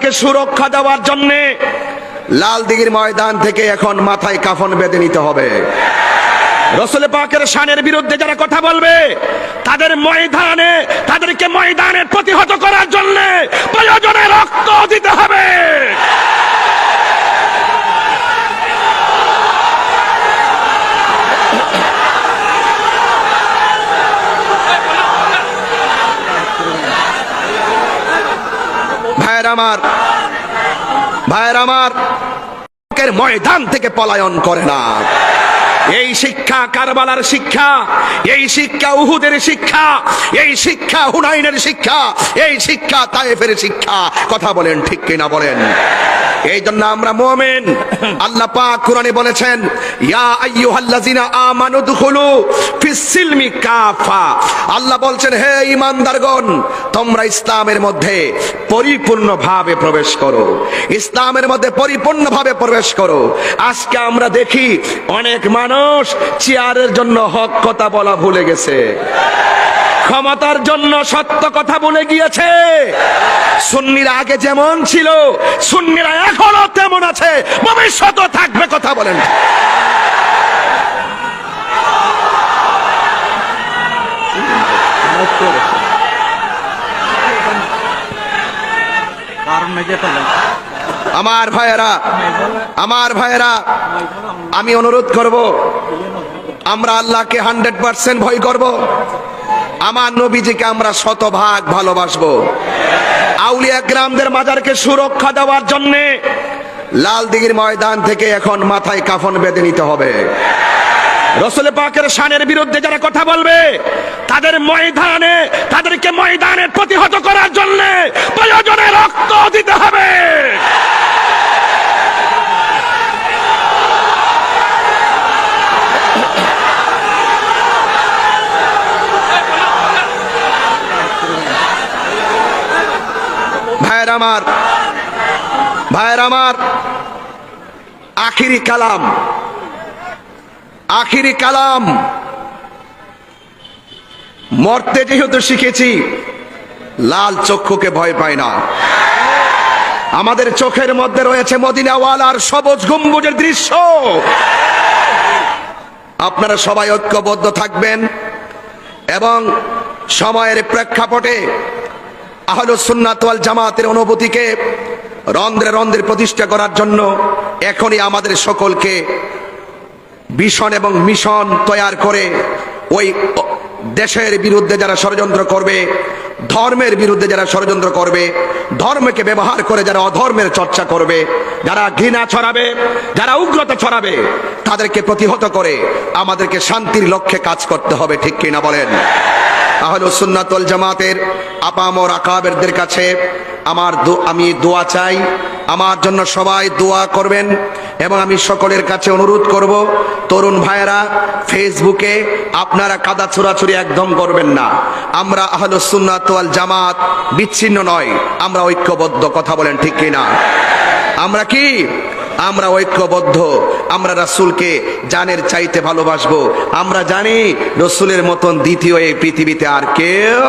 মাজারকে সুরক্ষা দেওয়ার জন্যে লাল দিঘির ময়দান থেকে এখন মাথায় কাফন বেঁধে নিতে হবে। রসুল পাকের শানের বিরুদ্ধে যারা কথা বলবে, তাদের ময়দানে, তাদেরকে ময়দানে প্রতিহত করার জন্য প্রয়োজনে রক্ত দিতে হবে। ভাইয়ের আমার ভাইয়ের আমার ময়দান থেকে পলায়ন করে না। এই শিক্ষা কারবালার শিক্ষা, এই শিক্ষা উহুদের শিক্ষা, এই শিক্ষা হুনাইনের শিক্ষা, এই শিক্ষা তায়েফের শিক্ষা, কথা বলেন ঠিক কিনা বলেন? এই জন্য আমরা মোমেন। আল্লাহ পাক কোরআনে বলেছেন, ইয়া আইয়ুহাল্লাযিনা আমানু দুখুলু ফিস সিলমি কাফা। আল্লাহ বলছেন, হে ঈমানদারগণ, তোমরা ইসলামের মধ্যে পরিপূর্ণভাবে প্রবেশ করো। ইসলামের মধ্যে পরিপূর্ণভাবে প্রবেশ করো। আজকে আমরা দেখি অনেক মানুষ চেয়ারের জন্য হক কথা বলা ভুলে গেছে। ক্ষমতার জন্য সত্য কথা বলে গিয়েছে। সুন্নিরা আগে যেমন ছিল, সুন্নিরা এখনও তেমন আছে, ভবিষ্যতও থাকবে কথা বলেন। আমার ভাইয়েরা আমার ভাইয়েরা, আমি অনুরোধ করব, আমরা আল্লাহকে হান্ড্রেড পার্সেন্ট ভয় করব। আমার নবীজিকে আমরা শতভাগ ভালোবাসবো। আউলিয়া গ্রামদের মাজারকে সুরক্ষা দেওয়ার জন্য লাল দিঘির ময়দান থেকে এখন মাথায় কাফন বেঁধে নিতে হবে। রসুল পাকের শানের বিরুদ্ধে যারা কথা বলবে, তাদের ময়দানে, তাদেরকে ময়দানে প্রতিহত করার জন্য প্রয়োজনে রক্ত দিতে হবে। ভাইয়ের আমার ভাইয়ের আমার, আখিরি কালাম আখিরি কালাম। মরতে যেহেতু শিখেছি, লাল চক্ষুকে ভয় পায় না। আমাদের চোখের মধ্যে রয়েছে মদিনাওয়ালার সবুজ গম্বুজের দৃশ্য। আপনারা সবাই ঐক্যবদ্ধ থাকবেন এবং সময়ের প্রেক্ষাপটে আহলুসুন্নাত ওয়াল জামাতের অনুভূতিকে রন্ধ্রে রন্ধ্রে প্রতিষ্ঠা করার জন্য এখনই আমাদের সকলকে ভীষণ এবং মিশন তৈয়ার করে ওই দেশের বিরুদ্ধে যারা ষড়যন্ত্র করবে, ধর্মের বিরুদ্ধে যারা ষড়যন্ত্র করবে, ধর্মকে ব্যবহার করে যারা অধর্মের চর্চা করবে, যারা ঘৃণা ছড়াবে, যারা উগ্রতা ছড়াবে, তাদেরকে প্রতিহত করে আমাদেরকে শান্তির লক্ষ্যে কাজ করতে হবে, ঠিক কিনা বলেন? আহল সুন্নাতুল জামাতের আপামর আকাবেরদের কাছে আমার আমি দোয়া চাই। আমার জন্য সবাই দোয়া করবেন এবং আমি সকলের কাছে অনুরোধ করব, তরুণ ভাইয়েরা, ফেসবুকে আপনারা কাদা ছোড়াছুরি একদম করবেন না। আমরা আহল সুন্নাতুল জামাত বিচ্ছিন্ন নয়, আমরা ঐক্যবদ্ধ, কথা বলেন ঠিক কিনা? আমরা কি? আমরা ঐক্যবদ্ধ, আমরা রাসুলকে জানের চাইতে ভালোবাসবো। আমরা জানি রসুলের মতন দ্বিতীয় এই পৃথিবীতে আর কেউ